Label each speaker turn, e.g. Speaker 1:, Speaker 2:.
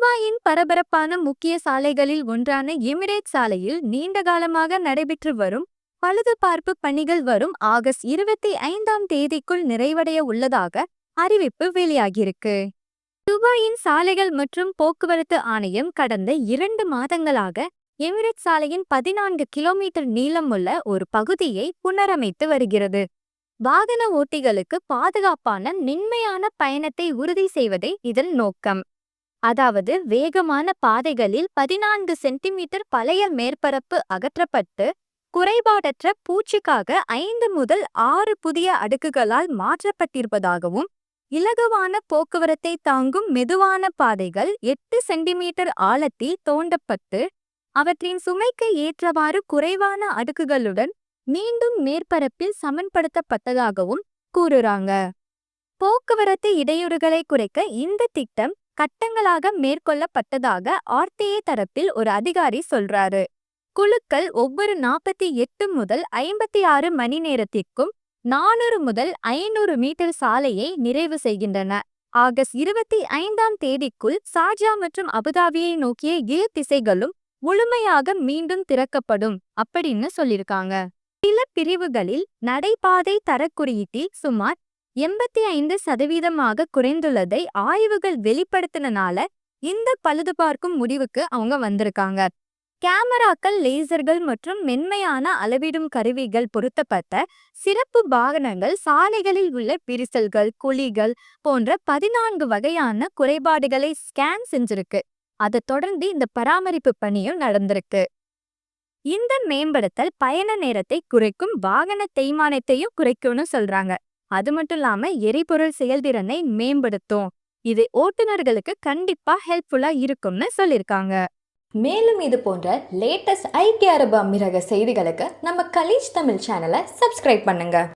Speaker 1: துபாயின் பரபரப்பான முக்கிய சாலைகளில் ஒன்றான எமிரேட் சாலையில் நீண்ட காலமாக நடைபெற்று வரும் பழுதுபார்ப்பு பணிகள் வரும் ஆகஸ்ட் இருபத்தி ஐந்தாம் தேதிக்குள் நிறைவடைய உள்ளதாக அறிவிப்பு வெளியாகியிருக்கு. துபாயின் சாலைகள் மற்றும் போக்குவரத்து ஆணையம் கடந்த இரண்டு மாதங்களாக எமிரேட் சாலையின் பதினான்கு கிலோமீட்டர் நீளமுள்ள ஒரு பகுதியை புனரமைத்து வருகிறது. வாகன ஓட்டிகளுக்கு பாதுகாப்பான மென்மையான பயணத்தை உறுதி செய்வதே இதன் நோக்கம். அதாவது வேகமான பாதைகளில் பதினான்கு சென்டிமீட்டர் பழைய மேற்பரப்பு அகற்றப்பட்டு குறைபாடற்ற பூச்சிக்காக ஐந்து முதல் ஆறு புதிய அடுக்குகளால் மாற்றப்பட்டிருப்பதாகவும் இலகுவான போக்குவரத்தை தாங்கும் மெதுவான பாதைகள் எட்டு சென்டிமீட்டர் ஆழத்தில் தோண்டப்பட்டு அவற்றின் சுமைக்கு ஏற்றவாறு குறைவான அடுக்குகளுடன் மீண்டும் மேற்பரப்பில் சமன்படுத்தப்பட்டதாகவும் கூறுறாங்க. போக்குவரத்து இடையூறுகளை குறைக்க இந்த திட்டம் கட்டங்களாக மேற்கொள்ளப்பட்டதாக ஆர்டிஏ தரப்பில் ஒரு அதிகாரி சொல்றாரு. குழுக்கள் ஒவ்வொரு நாற்பத்தி எட்டு முதல் ஐம்பத்தி ஆறு மணி நேரத்திற்கும் நானூறு முதல் ஐநூறு மீட்டர் சாலையை நிறைவு செய்கின்றன. ஆகஸ்ட் இருபத்தி ஐந்தாம் தேதிக்குள் சார்ஜா மற்றும் அபுதாபியை நோக்கிய இரு திசைகளும் முழுமையாக மீண்டும் திறக்கப்படும் அப்படின்னு சொல்லியிருக்காங்க. சில பிரிவுகளில் நடைபாதை தரக்குறியீட்டில் சுமார் எண்பத்தி ஐந்து சதவீதமாக குறைந்துள்ளதை ஆய்வுகள் வெளிப்படுத்தினால இந்த பழுதுபார்க்கும் முடிவுக்கு அவங்க வந்திருக்காங்க. கேமராக்கள் லேசர்கள் மற்றும் மென்மையான அளவிடும் கருவிகள் பொருத்தப்பட்ட சிறப்பு வாகனங்கள் சாலைகளில் உள்ள பிரிசல்கள் குழிகள் போன்ற பதினான்கு வகையான குறைபாடுகளை ஸ்கேன் செஞ்சிருக்கு. அதை தொடர்ந்து இந்த பராமரிப்பு பணியும் நடந்திருக்கு. இந்த மேம்படுத்தல் பயண நேரத்தை குறைக்கும் வாகன தேய்மானத்தையும் குறைக்கும்னு சொல்றாங்க. அது மட்டும் இல்லாம எரிபொருள் செயல்திறனை மேம்படுத்தும். இது ஓட்டுநர்களுக்கு கண்டிப்பா ஹெல்ப்ஃபுல்லா இருக்கும்னு சொல்லியிருக்காங்க
Speaker 2: மேலும் இது போன்ற லேட்டஸ்ட் ஐக்கிய அரபு அமீரக செய்திகளுக்கு நம்ம கலீஜ் தமிழ் சேனலை சப்ஸ்கிரைப் பண்ணுங்க.